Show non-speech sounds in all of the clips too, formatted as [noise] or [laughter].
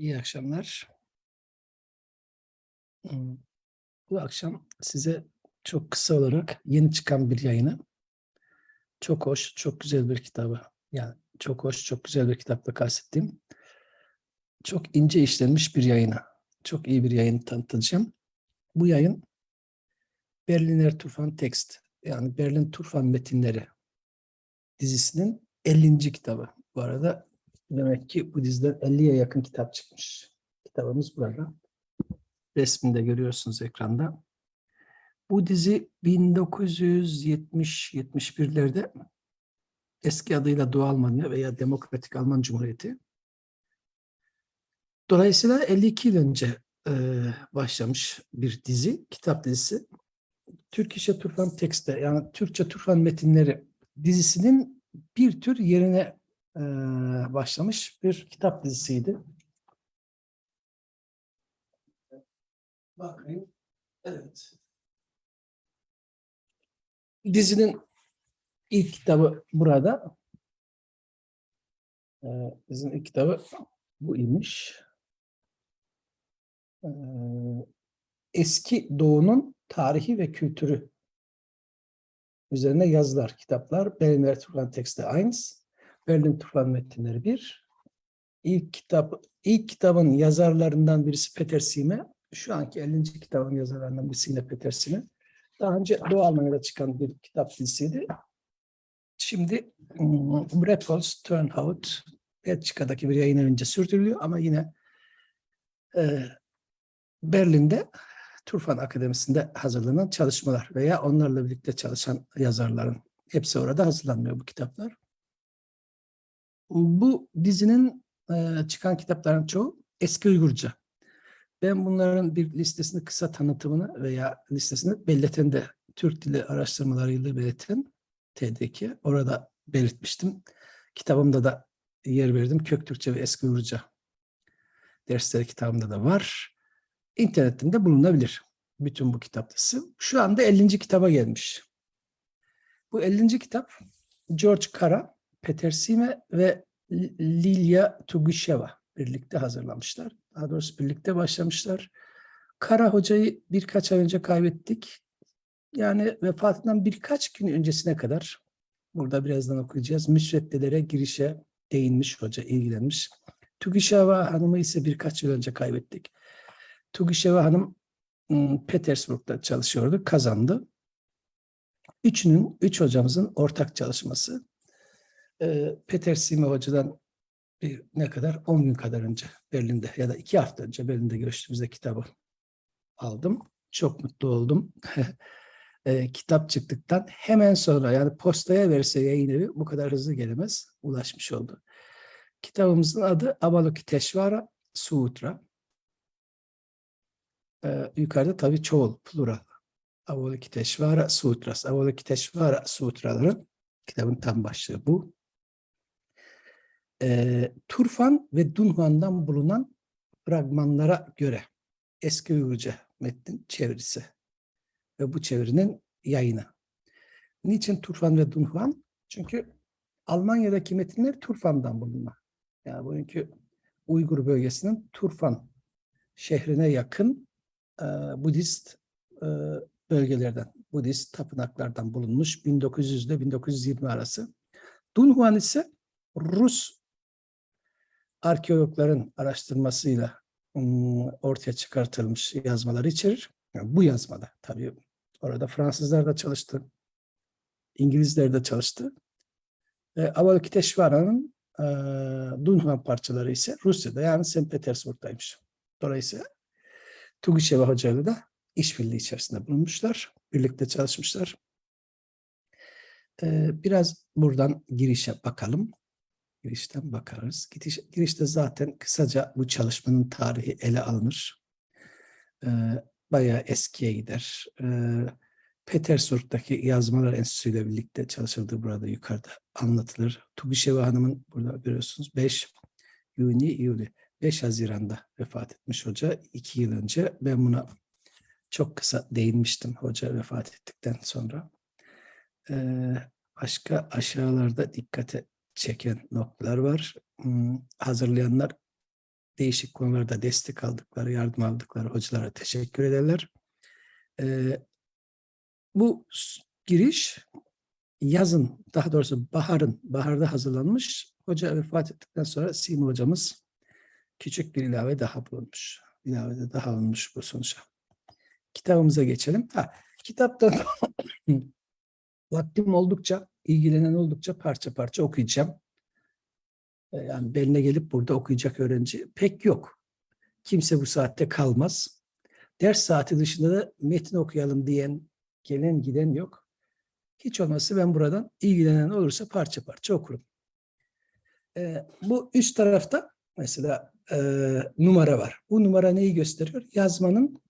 İyi akşamlar. Bu akşam size çok kısa olarak yeni çıkan bir yayını, çok hoş, çok güzel bir kitabı, yani çok hoş, çok güzel bir kitapla kastettiğim, çok ince işlenmiş bir yayını, çok iyi bir yayın tanıtacağım. Bu yayın Berliner Turfan Text, yani Berlin Turfan Metinleri dizisinin 50. kitabı. Bu arada demek ki bu diziden 50'ye yakın kitap çıkmış. Kitabımız burada. Resminde görüyorsunuz ekranda. Bu dizi 1970-71'lerde eski adıyla Doğu Almanya veya Demokratik Alman Cumhuriyeti. Dolayısıyla 52 yıl önce e, başlamış bir dizi, kitap dizisi. Türkçe Turfan Tekste yani Türkçe Turfan Metinleri dizisinin bir tür yerine e, başlamış bir kitap dizisiydi. Bakayım. Evet. Dizinin ilk kitabı burada. Ee, dizinin ilk kitabı bu imiş. Ee, Eski Doğu'nun tarihi ve kültürü üzerine yazılar, kitaplar. Berliner Turfan Texte 1, Berlin Turfan Metinleri 1. İlk kitap, ilk kitabın yazarlarından birisi Peter Sime. Şu anki 50. kitabın yazarlarından birisi yine Peter Sime. Daha önce Doğu Almanya'da çıkan bir kitap dizisiydi. Şimdi hmm, Brepols Turnhout Belçika'daki bir yayın önce sürdürülüyor ama yine e, Berlin'de Turfan Akademisi'nde hazırlanan çalışmalar veya onlarla birlikte çalışan yazarların hepsi orada hazırlanmıyor bu kitaplar. Bu dizinin e, çıkan kitapların çoğu eski Uygurca. Ben bunların bir listesini kısa tanıtımını veya listesini belirten de Türk Dili Araştırmalarıyla belirten TDK orada belirtmiştim. Kitabımda da yer verdim. Kök Türkçe ve Eski Uygurca dersleri kitabımda da var. İnternetten bulunabilir. Bütün bu kitaptası. Şu anda 50. kitaba gelmiş. Bu 50. kitap George Kara, Peter Sime ve Lilia Tugisheva birlikte hazırlamışlar. Daha doğrusu birlikte başlamışlar. Kara hocayı birkaç ay önce kaybettik. Yani vefatından birkaç gün öncesine kadar burada birazdan okuyacağız. Müsveddelere girişe değinmiş hoca, ilgilenmiş. Tugisheva Hanım'ı ise birkaç yıl önce kaybettik. Tugisheva Hanım ım, Petersburg'da çalışıyordu, kazandı. Üçünün, üç hocamızın ortak çalışması. Ee, Peter Sime hocadan bir, ne kadar? 10 gün kadar önce Berlin'de ya da iki hafta önce Berlin'de görüştüğümüzde kitabı aldım. Çok mutlu oldum. [laughs] e, kitap çıktıktan hemen sonra yani postaya verse yayın evi bu kadar hızlı gelemez. Ulaşmış oldu. Kitabımızın adı Avalokiteshvara Sutra. E, yukarıda tabii çoğul, plural. Avalokiteshvara Sutras. Avalokiteshvara Sutraları kitabın tam başlığı bu. E, Turfan ve Dunhuan'dan bulunan fragmanlara göre eski Uygurca metnin çevirisi ve bu çevirinin yayını. Niçin Turfan ve Dunhuan? Çünkü Almanya'daki metinler Turfan'dan bulunma. Yani bugünkü Uygur bölgesinin Turfan şehrine yakın e, Budist e, bölgelerden, Budist tapınaklardan bulunmuş 1900 ile 1920 arası. Dunhuan ise Rus arkeologların araştırmasıyla ortaya çıkartılmış yazmaları içerir. Yani bu yazmada tabii orada Fransızlar da çalıştı, İngilizler de çalıştı. E, Avalokiteshvara'nın e, Dunhuan parçaları ise Rusya'da yani St. Petersburg'daymış. Dolayısıyla Tugisheva hocayla da işbirliği içerisinde bulunmuşlar. Birlikte çalışmışlar. E, biraz buradan girişe bakalım. Girişten bakarız. Giriş, girişte zaten kısaca bu çalışmanın tarihi ele alınır. E, bayağı eskiye gider. E, Petersburg'daki Yazmalar Enstitüsü ile birlikte çalışıldığı burada yukarıda anlatılır. Tugisheva Hanım'ın burada görüyorsunuz 5 Yuni, Yuli, 5 Haziran'da vefat etmiş hoca. 2 yıl önce ben buna çok kısa değinmiştim hoca vefat ettikten sonra. Ee, başka aşağılarda dikkate çeken noktalar var. Hmm, hazırlayanlar değişik konularda destek aldıkları, yardım aldıkları hocalara teşekkür ederler. Ee, bu giriş yazın, daha doğrusu baharın, baharda hazırlanmış. Hoca vefat ettikten sonra Simi hocamız küçük bir ilave daha bulunmuş. İlave de daha olmuş bu sonuçta. Kitabımıza geçelim. Ha, kitapta [laughs] vaktim oldukça, ilgilenen oldukça parça parça okuyacağım. E, Yani beline gelip burada okuyacak öğrenci pek yok. Kimse bu saatte kalmaz. Ders saati dışında da metin okuyalım diyen, gelen giden yok. Hiç olmazsa ben buradan ilgilenen olursa parça parça okurum. E, bu üst tarafta mesela e, numara var. Bu numara neyi gösteriyor? Yazmanın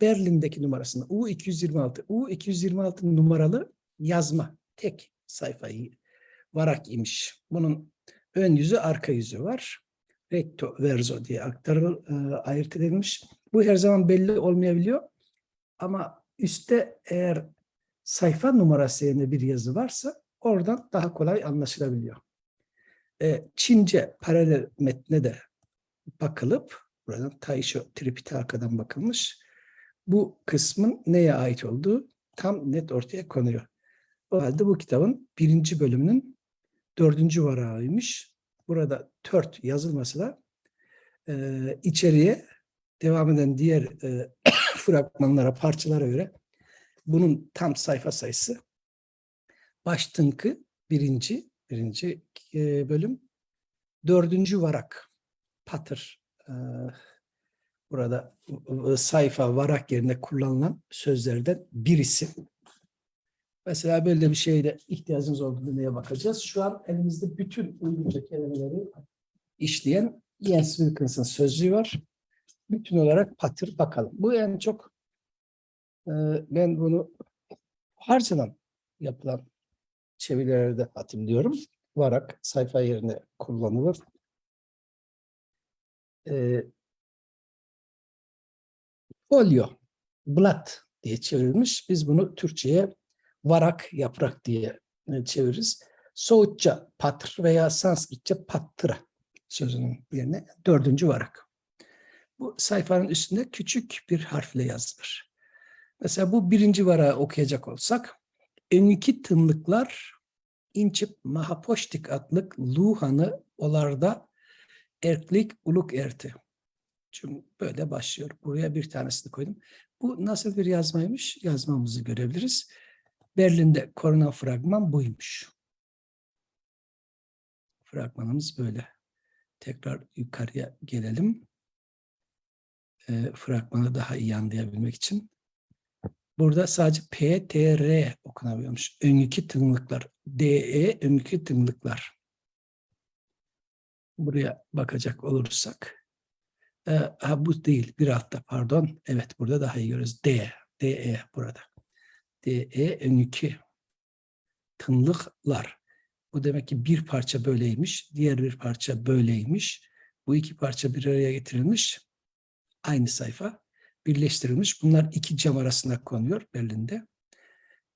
Berlin'deki numarasını U226. U226 numaralı yazma. Tek sayfayı varak imiş. Bunun ön yüzü arka yüzü var. Recto verso diye aktarıl, e, ayırt edilmiş. Bu her zaman belli olmayabiliyor. Ama üstte eğer sayfa numarası yerine bir yazı varsa oradan daha kolay anlaşılabiliyor. E, Çince paralel metne de bakılıp buradan Taisho Tripitaka'dan bakılmış. Bu kısmın neye ait olduğu tam net ortaya konuyor. O halde bu kitabın birinci bölümünün dördüncü varağıymış. Burada tört yazılması da e, içeriye devam eden diğer e, [coughs] fragmanlara, parçalara göre bunun tam sayfa sayısı baştınkı birinci, birinci e, bölüm, dördüncü varak, patır, e, burada e, sayfa, varak yerine kullanılan sözlerden birisi. Mesela böyle bir şeyde ihtiyacımız olduğunda neye bakacağız? Şu an elimizde bütün uygunca kelimeleri işleyen Jens Wilkins'in sözlüğü var. Bütün olarak patır bakalım. Bu en çok e, ben bunu harcanan yapılan çevirilerde hatırlıyorum. Varak sayfa yerine kullanılır. E, folyo, blat diye çevrilmiş. Biz bunu Türkçe'ye varak, yaprak diye e, çeviririz. Soğutça patr veya Sanskritçe pattıra sözünün yerine dördüncü varak. Bu sayfanın üstünde küçük bir harfle yazılır. Mesela bu birinci varağı okuyacak olsak, önkü tınlıklar inçip mahapoştik adlık luhanı olarda erklik uluk erti. Çünkü böyle başlıyor. Buraya bir tanesini koydum. Bu nasıl bir yazmaymış? Yazmamızı görebiliriz. Berlin'de korona fragman buymuş. Fragmanımız böyle. Tekrar yukarıya gelelim. E, fragmanı daha iyi anlayabilmek için. Burada sadece P, T, R okunabiliyormuş. Önkü tınlıklar. DE önkü tınlıklar. Buraya bakacak olursak. E, ha, bu değil. Bir altta pardon. Evet burada daha iyi görüyoruz. D. DE burada. DE önkü tınlıklar. Bu demek ki bir parça böyleymiş. Diğer bir parça böyleymiş. Bu iki parça bir araya getirilmiş. Aynı sayfa birleştirilmiş. Bunlar iki cam arasında konuyor Berlin'de.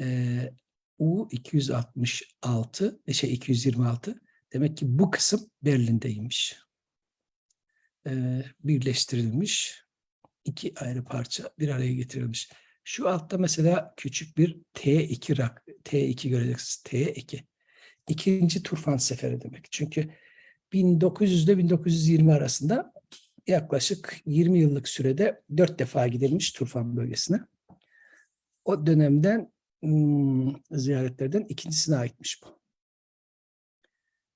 Ee, U 266, şey 226. Demek ki bu kısım Berlin'deymiş. Ee, birleştirilmiş. iki ayrı parça bir araya getirilmiş. Şu altta mesela küçük bir T2 rak, T2 göreceksiniz. T2. İkinci Turfan Seferi demek. Çünkü 1900 ile 1920 arasında yaklaşık 20 yıllık sürede dört defa gidilmiş Turfan bölgesine. O dönemden hmm, ziyaretlerden ikincisine aitmiş bu.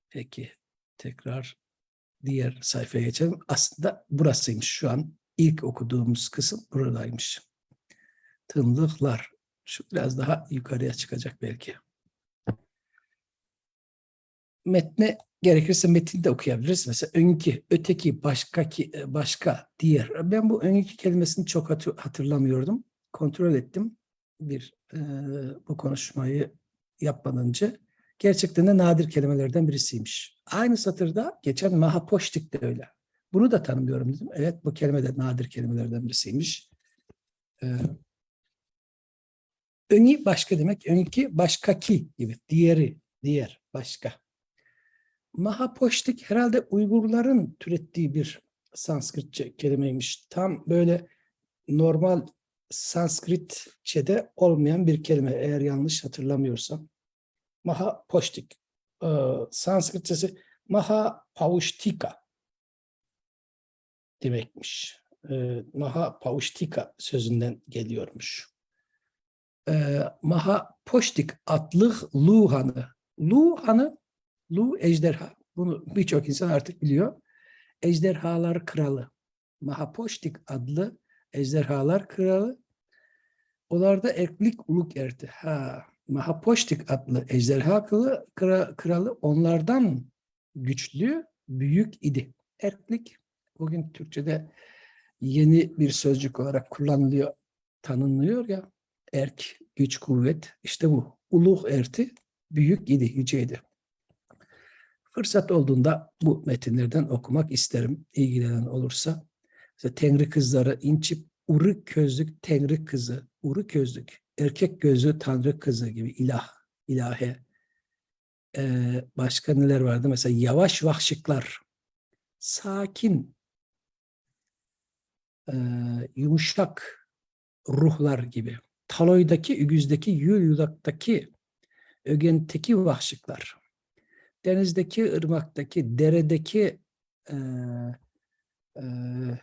Peki tekrar diğer sayfaya geçelim. Aslında burasıymış şu an ilk okuduğumuz kısım buradaymış. Tınlıklar. Şu biraz daha yukarıya çıkacak belki. Metne gerekirse metin de okuyabiliriz. Mesela önkü, öteki, başka ki, başka, diğer. Ben bu önkü kelimesini çok hatır- hatırlamıyordum. Kontrol ettim bir e, bu konuşmayı yapmadan önce. Gerçekten de nadir kelimelerden birisiymiş. Aynı satırda geçen mahapoştik de öyle. Bunu da tanımıyorum dedim. Evet bu kelime de nadir kelimelerden birisiymiş. Ee, öni başka demek. Önkü başka ki gibi. Diğeri, diğer, başka. Mahapoştik herhalde Uygurların türettiği bir Sanskritçe kelimeymiş. Tam böyle normal Sanskritçe'de olmayan bir kelime eğer yanlış hatırlamıyorsam. Maha Poştik. Ee, Sanskritçesi Maha demekmiş. Ee, sözünden geliyormuş. Ee, Maha Poştik adlı Lu Hanı. Lu ejderha. Bunu birçok insan artık biliyor. Ejderhalar kralı. Mahapoştik adlı ejderhalar kralı. Onlarda erklik uluk erdi. Ha, Mahapoştik adlı ejderha kralı, kra- kralı onlardan güçlü, büyük idi. Erklik bugün Türkçe'de yeni bir sözcük olarak kullanılıyor, tanınıyor ya. Erk, güç, kuvvet. İşte bu. Uluh erti, büyük idi, yüceydi. Fırsat olduğunda bu metinlerden okumak isterim. İlgilenen olursa. İşte Tengri kızları inçip uru közlük Tengri kızı, uru közlük, erkek gözlü Tanrı kızı gibi ilah, ilahe. Ee, başka neler vardı? Mesela yavaş vahşıklar, sakin, ee, yumuşak ruhlar gibi. Taloydaki, ügüzdeki, yül yudaktaki, ögenteki vahşıklar denizdeki, ırmaktaki, deredeki eee, eee,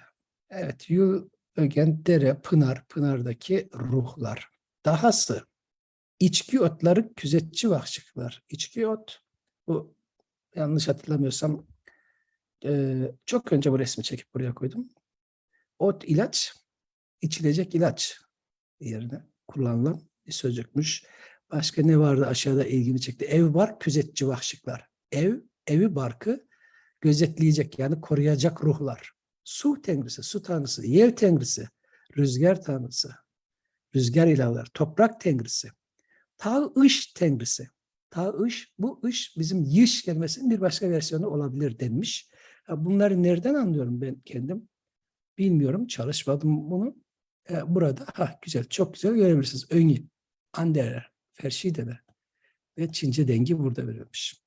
evet yıl, ögen, dere, pınar, pınardaki ruhlar. Dahası içki otları küzetçi vahşıklar. İçki ot, bu yanlış hatırlamıyorsam eee, çok önce bu resmi çekip buraya koydum. Ot ilaç, içilecek ilaç yerine kullanılan bir sözcükmüş. Başka ne vardı aşağıda ilgimi çekti. Ev var, küzetçi vahşıklar. Ev, evi barkı gözetleyecek yani koruyacak ruhlar. Su tanrısı, su tanrısı, yer tanrısı, rüzgar tanrısı, rüzgar ilahlar, toprak tanrısı, ta ış tanrısı. Ta ış, bu ış bizim yiş kelimesinin bir başka versiyonu olabilir denmiş. Bunları nereden anlıyorum ben kendim? Bilmiyorum, çalışmadım bunu. E, burada, ha güzel, çok güzel görebilirsiniz. Öngi, andere, Ferşide'de ve Çince dengi burada verilmiş.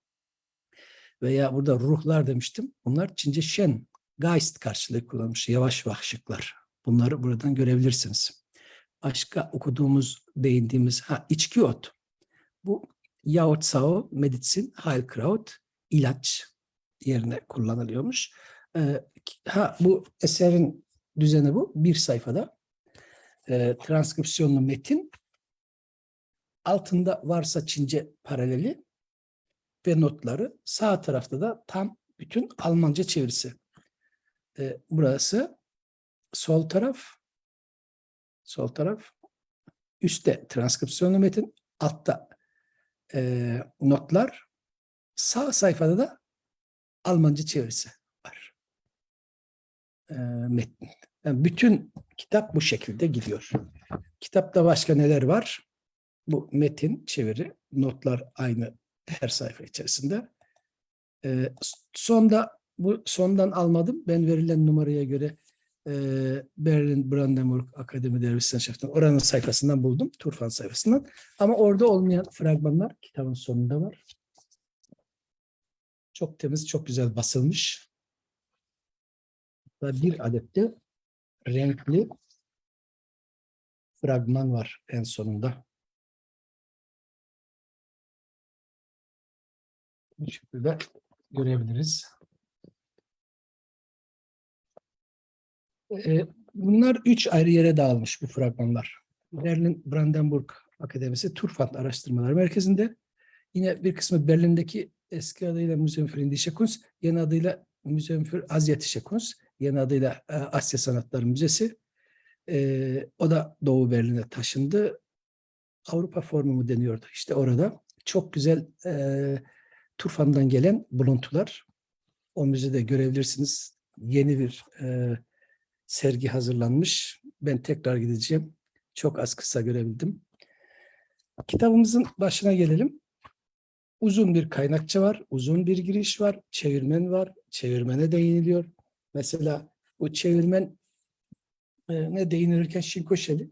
Veya burada ruhlar demiştim. Bunlar Çince Shen, Geist karşılığı kullanmış. Yavaş vahşıklar. Bunları buradan görebilirsiniz. Başka okuduğumuz, değindiğimiz ha içki ot. Bu Yao Tsao, Medicin, Heilkraut, ilaç yerine kullanılıyormuş. Ee, ha bu eserin düzeni bu. Bir sayfada. Ee, transkripsiyonlu metin altında varsa Çince paraleli ve notları sağ tarafta da tam bütün Almanca çevirisi. Ee, burası sol taraf sol taraf üstte transkripsiyonlu metin altta e, notlar sağ sayfada da Almanca çevirisi var. E, metnin. Yani bütün kitap bu şekilde gidiyor. Kitapta başka neler var? Bu metin, çeviri, notlar aynı her sayfa içerisinde. Ee, sonda bu sondan almadım. Ben verilen numaraya göre e, Berlin Brandenburg Akademi Dervişsenschaft'tan oranın sayfasından buldum. Turfan sayfasından. Ama orada olmayan fragmanlar kitabın sonunda var. Çok temiz, çok güzel basılmış. Bir adet de renkli fragman var en sonunda. Bu şekilde görebiliriz. Ee, Bunlar üç ayrı yere dağılmış bu fragmanlar. Berlin Brandenburg Akademisi Turfant Araştırmalar Merkezi'nde. Yine bir kısmı Berlin'deki eski adıyla Museum für Indische Kunst, yeni adıyla Museum für Asiatische Kunst, yeni adıyla e, Asya Sanatları Müzesi. Ee, o da Doğu Berlin'e taşındı. Avrupa Formu mu deniyordu işte orada. Çok güzel e, Turfan'dan gelen buluntular. O müzede görebilirsiniz. Yeni bir e, sergi hazırlanmış. Ben tekrar gideceğim. Çok az kısa görebildim. Kitabımızın başına gelelim. Uzun bir kaynakça var, uzun bir giriş var, çevirmen var, çevirmene değiniliyor. Mesela bu çevirmen e, ne değinilirken Şinkoşeli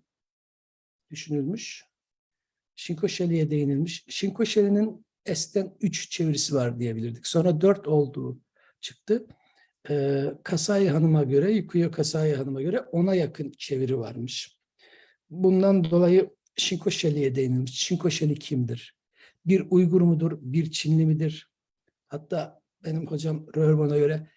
düşünülmüş. Şinkoşeli'ye değinilmiş. Şinkoşeli'nin S'ten 3 çevirisi var diyebilirdik. Sonra 4 olduğu çıktı. e, Kasai Hanım'a göre, Yukiyo Kasai Hanım'a göre ona yakın çeviri varmış. Bundan dolayı Shinko Shelley'e değinilmiş. Shelley kimdir? Bir Uygur mudur? Bir Çinli midir? Hatta benim hocam Röhrman'a göre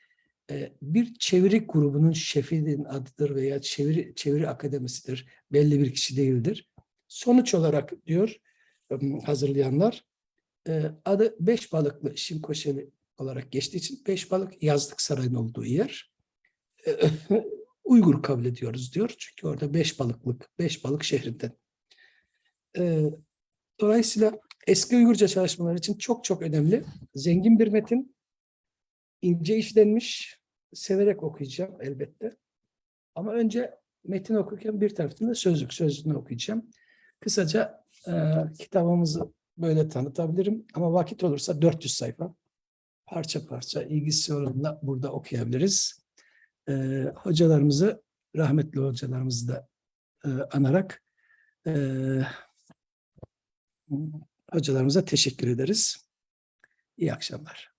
bir çeviri grubunun şefinin adıdır veya çeviri, çeviri akademisidir. Belli bir kişi değildir. Sonuç olarak diyor hazırlayanlar e, adı Beş Balıklı Shelley olarak geçtiği için Beş Balık yazlık sarayın olduğu yer. E, [laughs] Uygur kabul ediyoruz diyor. Çünkü orada beş balıklık, beş balık şehrinden. E, dolayısıyla eski Uygurca çalışmalar için çok çok önemli. Zengin bir metin, ince işlenmiş, severek okuyacağım elbette. Ama önce metin okurken bir taraftan da sözlük, sözlüğünü okuyacağım. Kısaca e, kitabımızı böyle tanıtabilirim. Ama vakit olursa 400 sayfa parça parça ilgisi olanla burada okuyabiliriz. E, hocalarımızı, rahmetli hocalarımızı da e, anarak e, hocalarımıza teşekkür ederiz. İyi akşamlar.